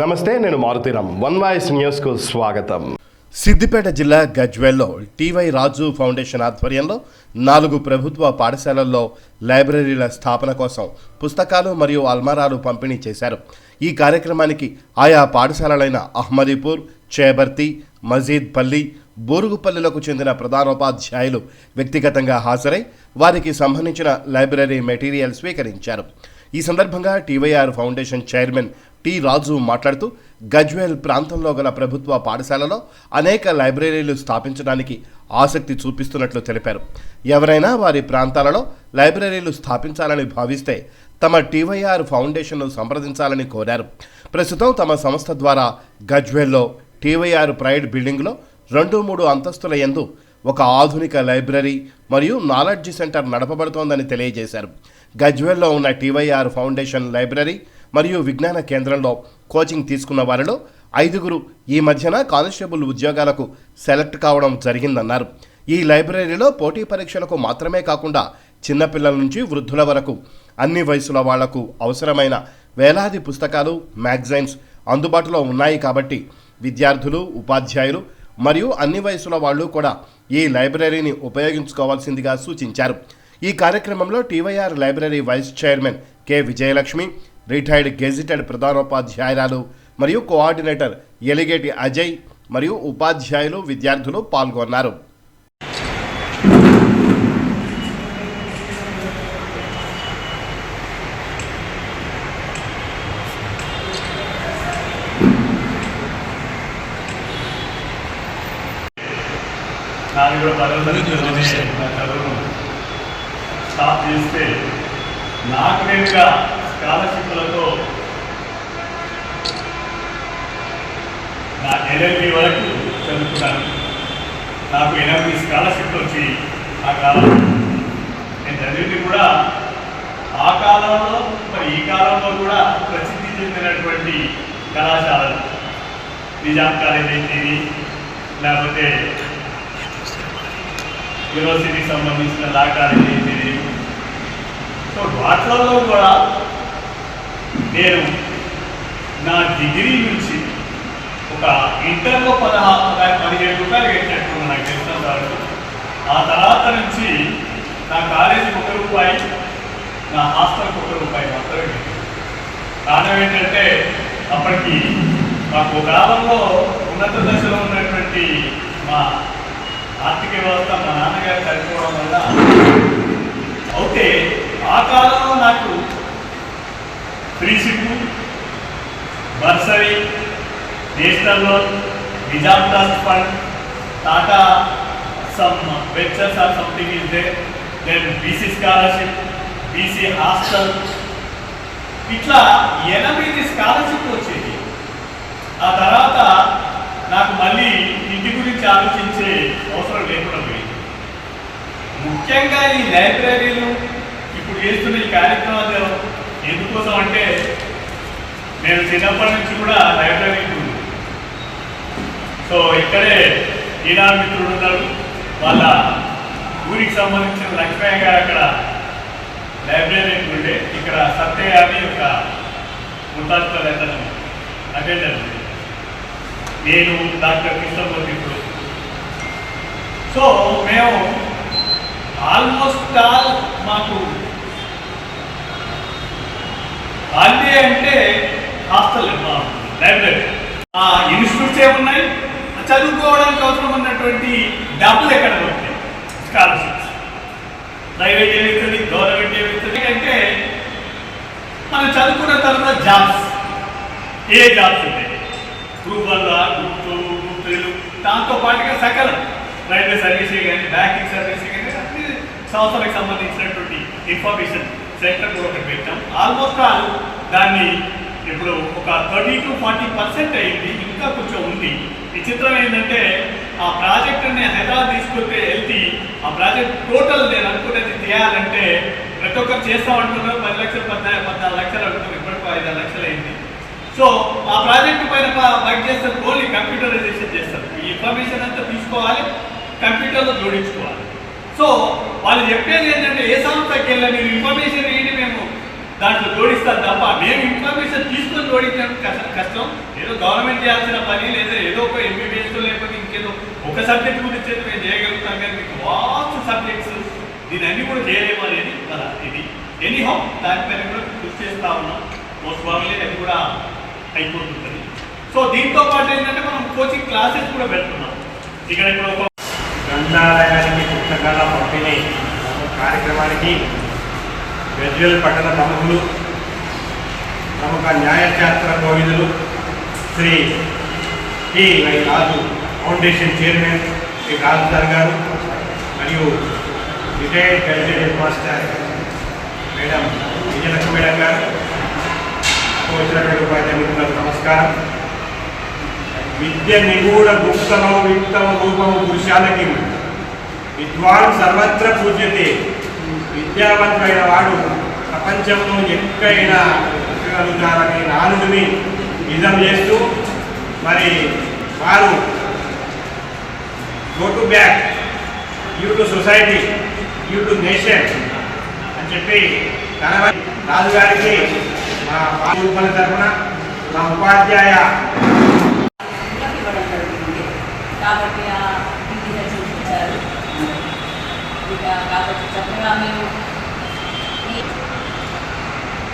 నమస్తే నేను Maruthi Ram one voice న్యూస్కు స్వాగతం. సిద్దిపేట జిల్లా గజ్వేల్లో టీవై రాజు ఫౌండేషన్ ఆధ్వర్యంలో నాలుగు ప్రభుత్వ పాఠశాలల్లో లైబ్రరీల స్థాపన కోసం పుస్తకాలు మరియు అల్మారాలు పంపిణీ చేశారు. ఈ కార్యక్రమానికి ఆయా పాఠశాలలైన అహ్మదీపూర్ చేబర్తి మజీద్ పల్లి బోరుగుపల్లిలకు చెందిన ప్రధానోపాధ్యాయులు వ్యక్తిగతంగా హాజరై వారికి సంబంధించిన లైబ్రరీ మెటీరియల్ స్వీకరించారు. ఈ సందర్భంగా TYR foundation chairman T Raju మాట్లాడుతూ గజ్వేల్ ప్రాంతంలో గల ప్రభుత్వ పాఠశాలలో అనేక లైబ్రరీలు స్థాపించడానికి ఆసక్తి చూపిస్తున్నట్లు తెలిపారు. ఎవరైనా వారి ప్రాంతాలలో లైబ్రరీలు స్థాపించాలని భావిస్తే తమ టీవైఆర్ ఫౌండేషన్ను సంప్రదించాలని కోరారు. ప్రస్తుతం తమ సంస్థ ద్వారా గజ్వేల్లో టీవైఆర్ ప్రైడ్ బిల్డింగ్లో రెండు మూడు అంతస్తుల యందు ఒక ఆధునిక లైబ్రరీ మరియు నాలెడ్జ్ సెంటర్ నడపబడుతోందని తెలియజేశారు. గజ్వేల్లో ఉన్న టీవైఆర్ ఫౌండేషన్ లైబ్రరీ మరియు విజ్ఞాన కేంద్రంలో కోచింగ్ తీసుకున్న వారిలో ఐదుగురు ఈ మధ్యన కానిస్టేబుల్ ఉద్యోగాలకు సెలెక్ట్ కావడం జరిగిందన్నారు. ఈ లైబ్రరీలో పోటీ పరీక్షలకు మాత్రమే కాకుండా చిన్నపిల్లల నుంచి వృద్ధుల వరకు అన్ని వయసుల వాళ్ళకు అవసరమైన వేలాది పుస్తకాలు మ్యాగజైన్స్ అందుబాటులో ఉన్నాయి కాబట్టి విద్యార్థులు ఉపాధ్యాయులు మరియు అన్ని వయసుల వాళ్ళు కూడా ఈ లైబ్రరీని ఉపయోగించుకోవాల్సిందిగా సూచించారు. ఈ కార్యక్రమంలో TYR library vice chairman K. Vijayalakshmi retired gazetted ప్రధానోపాధ్యాయురాలు మరియు కోఆర్డినేటర్ ఎలిగేటి అజయ్ మరియు ఉపాధ్యాయులు విద్యార్థులు పాల్గొన్నారు. కూడా చేస్తే నాకు నేనుగా స్కాలర్షిప్లతో నా ఎల్ఎల్బి వరకు చదువుకున్నాను. నాకు ఎనభై స్కాలర్షిప్లు వచ్చి ఆ కాలంలో నేను చదివింది కూడా ఆ కాలంలో మరి ఈ కాలంలో కూడా ప్రసిద్ధి చెందినటువంటి కళాశాలలు. నిజాం కాలేజ్ ఏంటిది? లేకపోతే యూనివర్సిటీకి సంబంధించిన లా కాలేజీ ఏంటిది? సో వాటిలలో కూడా నేను నా డిగ్రీ నుంచి ఒక ఇంటర్లో పదహారు పదిహేడు రూపాయలు పెట్టినట్టు నాకు తెలిసిన వరకు ఆ తర్వాత నుంచి నా కాలేజీకి ఒక రూపాయి నా హాస్టల్కి ఒక రూపాయి మాత్రమే కారణం ఏంటంటే అప్పటికి మాకు ఒక కాలంలో ఉన్నత దశలో ఉన్నటువంటి మా ఆర్థిక వ్యవస్థ మా నాన్నగారు చనిపోవడం వల్ల అయితే ఆ కాలంలో నాకు free bursary national loan Nizam trust fund Tata some ventures or something is they then BC scholarship BC hostel. ఇట్లా ఎనిమిది స్కాలర్షిప్ వచ్చేది. ఆ తర్వాత నాకు మళ్ళీ ఇంటి గురించి ఆలోచించే అవసరం లేకుండా పోయింది. ముఖ్యంగా ఈ లైబ్రరీలు ఇప్పుడు చేస్తున్న ఈ కార్యక్రమాలు ఎందుకోసం అంటే నేను చిన్నప్పటి నుంచి కూడా లైబ్రరీ సో ఇక్కడే ఈనాడు మిత్రుడు ఉన్నారు. వాళ్ళ ఊరికి సంబంధించిన లక్ష్మయ్య గారు అక్కడ లైబ్రరీ ఉండే. ఇక్కడ సత్యయ్య అని ఒక ముతాత్మలు అతను అటెండర్ నేను డాక్టర్ కృష్ణమూర్తి ఇప్పుడు సో మేము ఆల్మోస్ట్ ఆల్ మాకు హాలిడే అంటే హాస్టల్ లైబ్రరీ. ఆ ఇన్స్టిట్యూట్స్ ఏమున్నాయి? చదువుకోవడానికి అవసరం ఉన్నటువంటి డబ్బులు ఎక్కడ ఉంటాయి స్కాలర్షిప్స్ ప్రైవేట్ ఏమిస్తుంది గవర్నమెంట్ ఏమిస్తుంది అంటే మనం చదువుకున్న తర్వాత జాబ్స్. ఏ జాబ్స్ ఉంటాయి? గ్రూప్ వల్ల గ్రూప్ టూ గ్రూప్ త్రీలు దాంతో పాటుగా సకలం. రైల్వే సర్వీసే కానీ బ్యాంకింగ్ సర్వీసే కానీ అన్ని సంస్థలకు సంబంధించినటువంటి ఇన్ఫర్మేషన్ సెంటర్ కూడా ఒకటి పెట్టాం. ఆల్మోస్ట్ ఆల్ దాన్ని ఇప్పుడు ఒక థర్టీ టు ఫార్టీ పర్సెంట్ అయింది ఇంకా కొంచెం ఉంది. విచిత్రం ఏంటంటే ఆ ప్రాజెక్ట్ని హైదరాబాద్ తీసుకొస్తే వెళ్తే ఆ ప్రాజెక్ట్ టోటల్ నేను అనుకునేది చేయాలంటే ప్రతి ఒక్కరు చేస్తామంటున్నారు పది లక్షలు పద్నాలుగు పద్నాలుగు లక్షలు అంటున్నారు ఇప్పటికీ ఐదు లక్షలు అయింది. సో ఆ ప్రాజెక్ట్ పైన వర్క్ చేస్తారు ఓన్లీ కంప్యూటరైజేషన్ చేస్తారు. ఈ ఇన్ఫర్మేషన్ అంతా తీసుకోవాలి కంప్యూటర్లో జోడించుకోవాలి. సో వాళ్ళు చెప్పేది ఏంటంటే ఏ సంస్థకి వెళ్ళి మీరు ఇన్ఫర్మేషన్ ఏంటి మేము దాంట్లో జోడిస్తారు తప్ప మేము ఇన్ఫర్మేషన్ తీసుకొని జోడించడం కష్టం కష్టం. ఏదో గవర్నమెంట్ చేయాల్సిన పని లేదా ఏదో ఒక ఎంబీబీఎస్ లేకపోతే ఇంకేదో ఒక సబ్జెక్ట్ గురించి అయితే మేము చేయగలుగుతాం కానీ మీకు వాస్ట్ సబ్జెక్ట్స్ దీని అన్ని కూడా చేయలేము అనేది కదా ఇది ఎనీహౌ దానిపైన కూడా కృషి చేస్తా ఉన్నాం. మోస్ట్ ప్రాబ్లీ అది కూడా అయిపోతుంటుంది. సో దీంతో పాటు ఏంటంటే మనం కోచింగ్ క్లాసెస్ కూడా పెడుతున్నాం. ఇక్కడ ఇప్పుడు ఒక గ్రంథాలయానికి పుస్తకాల పంపిణీ కార్యక్రమానికి గజ్వెల్ పట్టణ ప్రముఖులు ప్రముఖ న్యాయశాస్త్ర కోవిదులు Shri T Y Raju foundation chairman Shri Raju sir garu మరియు retired Gajwel head master madam Vijayalakshmi madam garu. వచ్చినటువంటి ఉపాధ్యాయ మిత్రులకు నమస్కారం. విద్య నిగూఢ గుప్తమ విత్తమ రూపము పురుషాలకి విద్వాన్ సర్వత్ర పూజ్యతే. విద్యావంతుడైన వాడు ప్రపంచంలో ఎక్కడైనా బ్రతకగలుగుతారనే నానుడిని నిజం చేస్తూ మరి వారు go to back you to society you to nation అని చెప్పి రాజుగారికి మా పాలన తరఫున మా ఉపాధ్యాయ పిల్లలకి ఇవ్వడం జరుగుతుంది కాబట్టి ఆ ఇంటిగా చూపించారు ఇక కాబట్టి చక్కగా మేము ఈ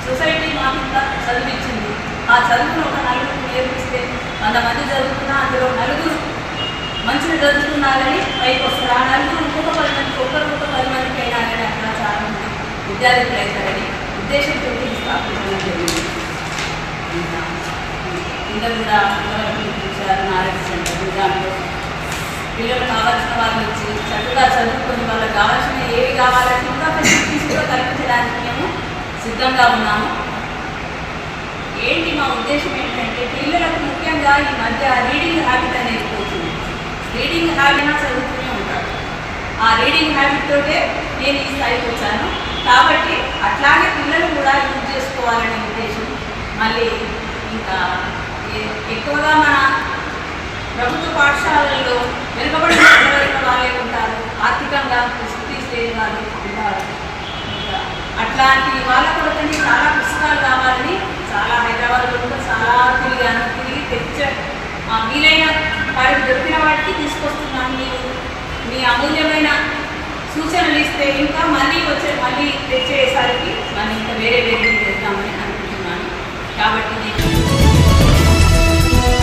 సొసైటీ మాకు ఇంత చదివించింది ఆ చదువును ఒక నలుగురు నేర్పిస్తే అది జరుగుతున్నా చదువుతున్నా అందులో నలుగురు మంచిని చదువుతున్నారని పైకి వస్తారు ఆ నలుగురు ఇంకొక పది మందికి ఒకరికొక పది మందికి అయినా కానీ అక్కడ చాలా మంది విద్యార్థులు అవుతారని ఉద్దేశంతో ఇది స్థాపించడం జరిగింది. ఇంకా పిల్లలు కూడా అంగన్వాడీ నారాయణ నాలెడ్జ్ సెంటర్ దాంట్లో పిల్లలు కావాల్సిన వాళ్ళు వచ్చి చక్కగా చదువుకొని వాళ్ళకి కావాల్సిన ఏవి కావాలంటే ఇంకా ఫెసిలిటీస్ కూడా కల్పించడానికి మేము సిద్ధంగా ఉన్నాము. ఏంటి మా ఉద్దేశం ఏంటంటే పిల్లలకు ముఖ్యంగా ఈ మధ్య రీడింగ్ హ్యాబిట్ అనేది పోతుంది. రీడింగ్ హ్యాబిట్ చదువుతూనే ఉంటారు. ఆ రీడింగ్ హ్యాబిట్ తోటే నేను ఈ స్థాయికి వచ్చాను. కాబట్టి అట్లాగే పిల్లలు కూడా యూజ్ చేసుకోవాలనే ఉద్దేశం. మళ్ళీ ఇంకా ఎక్కువగా మన ప్రభుత్వ పాఠశాలల్లో వెనుకబడిన వర్గాల వాళ్ళే ఉంటారు. ఆర్థికంగా ఫెసిలిటీస్ లేని వాళ్ళు ఉంటారు. అట్లాంటి వాళ్ళ కొరకని చాలా పుస్తకాలు కావాలని చాలా హైదరాబాద్లో కూడా చాలా తిరిగాను. తిరిగి తెచ్చ వీలైన వారికి దొరికిన వాటికి తీసుకొస్తున్నాం మీరు మీ అమూల్యమైన సూచనలు ఇస్తే ఇంకా మళ్ళీ వచ్చే మళ్ళీ తెచ్చేసరికి మనం ఇంకా వేరే వేరే చేద్దామని అనుకుంటున్నాను. కాబట్టి